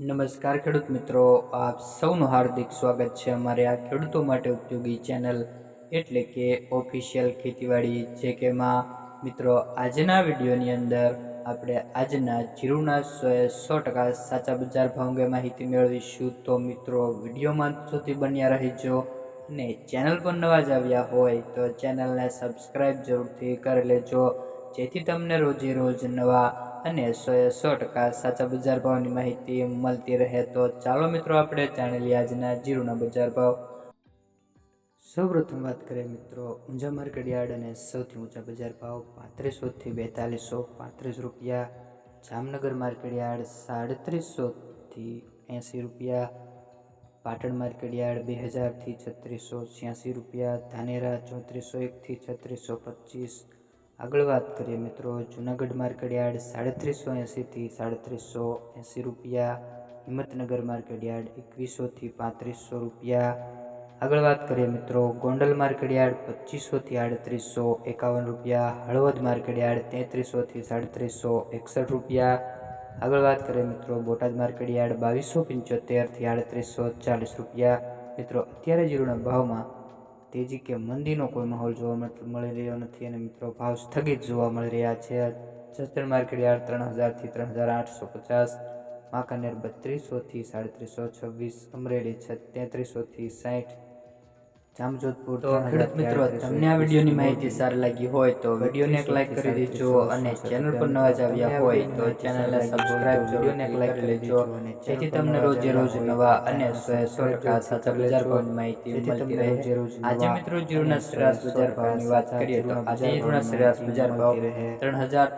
નમસ્કાર ખેડૂત મિત્રો, આપ સૌનું હાર્દિક સ્વાગત છે અમારે આ ખેડૂતો માટે ઉપયોગી ચેનલ એટલે કે ઓફિશિયલ ખેતીવાડી જે કે માં મિત્રો, આજના વિડીયોની અંદર આપણે આજના જીરુના સો ટકા સાચા બજાર ભાવ અંગે માહિતી મેળવીશું. તો મિત્રો, વિડીયોમાં સુધી બન્યા રહેજો અને ચેનલ પર નવા જ આવ્યા હોય તો ચેનલને સબસ્ક્રાઈબ જરૂરથી કરી લેજો. જેથી તમને રોજે રોજ નવા અને સો એ સો ટકા સાચા બજાર ભાવની માહિતી મળતી રહે તો ચાલો મિત્રો આપણે જાણી લઈએ આજના જીરુના બજાર ભાવ. સૌપ્રથમ વાત કરીએ મિત્રો, ઊંઝા માર્કેટ યાર્ડ અને સૌથી ઊંચા બજાર ભાવ પાંત્રીસોથી બેતાલીસો પાંત્રીસ રૂપિયા, જામનગર માર્કેટ યાર્ડ સાડત્રીસોથી એંસી રૂપિયા, પાટણ માર્કેટ યાર્ડ બે હજારથી છત્રીસો છ્યાસી રૂપિયા, ધાનેરા ચોત્રીસો એકથી છત્રીસો પચીસ આગળ વાત કરીએ મિત્રો, જુનાગઢ માર્કેટ યાર્ડ સાડત્રીસો એંસીથી સાડત્રીસો એંસી રૂપિયા, હિંમતનગર માર્કેટ યાર્ડ એકવીસોથી પાંત્રીસો રૂપિયા. આગળ વાત કરીએ મિત્રો, ગોંડલ માર્કેટ યાર્ડ પચીસોથી આડત્રીસો એકાવન રૂપિયા, હળવદ માર્કેટ યાર્ડ તેત્રીસોથી સાડત્રીસો એકસઠ રૂપિયા. આગળ વાત કરીએ મિત્રો, બોટાદ માર્કેટ યાર્ડ બાવીસો પંચોતેરથી આડત્રીસો ચાલીસ રૂપિયા. મિત્રો, અત્યારે જીરોના ભાવમાં તેજી કે મંદીનો કોઈ માહોલ જોવા મળી રહ્યો નથી અને મિત્રો ભાવ સ્થગિત જોવા મળી રહ્યા છે. જસદણ માર્કેટ યાર્ડ ત્રણ હજારથી ત્રણ હજાર આઠસો પચાસ વાંકાનેર બત્રીસોથી સાડત્રીસો છવ્વીસ, અમરેલી તેત્રીસોથી સાઠ જામજોધપુર તો ખેડૂત મિત્રો તમને આ વિડીયોની માહિતી સારી લાગી હોય તો વિડીયોને એક લાઈક કરી દેજો અને ચેનલ પર નવા જ આવ્યા હોય તો ચેનલને સબસ્ક્રાઇબ વિડીયોને એક લાઈક કરી દેજો. જેથી તમને રોજે રોજ નવા અને સો સો ટકા સાચા બજાર ભાવની માહિતી મળતી રહે. આજે મિત્રો જીરુના સરેરાશ બજાર ભાવની વાત કરીએ તો આજે જીરુના સરેરાશ બજાર ભાવ ત્રણ હજાર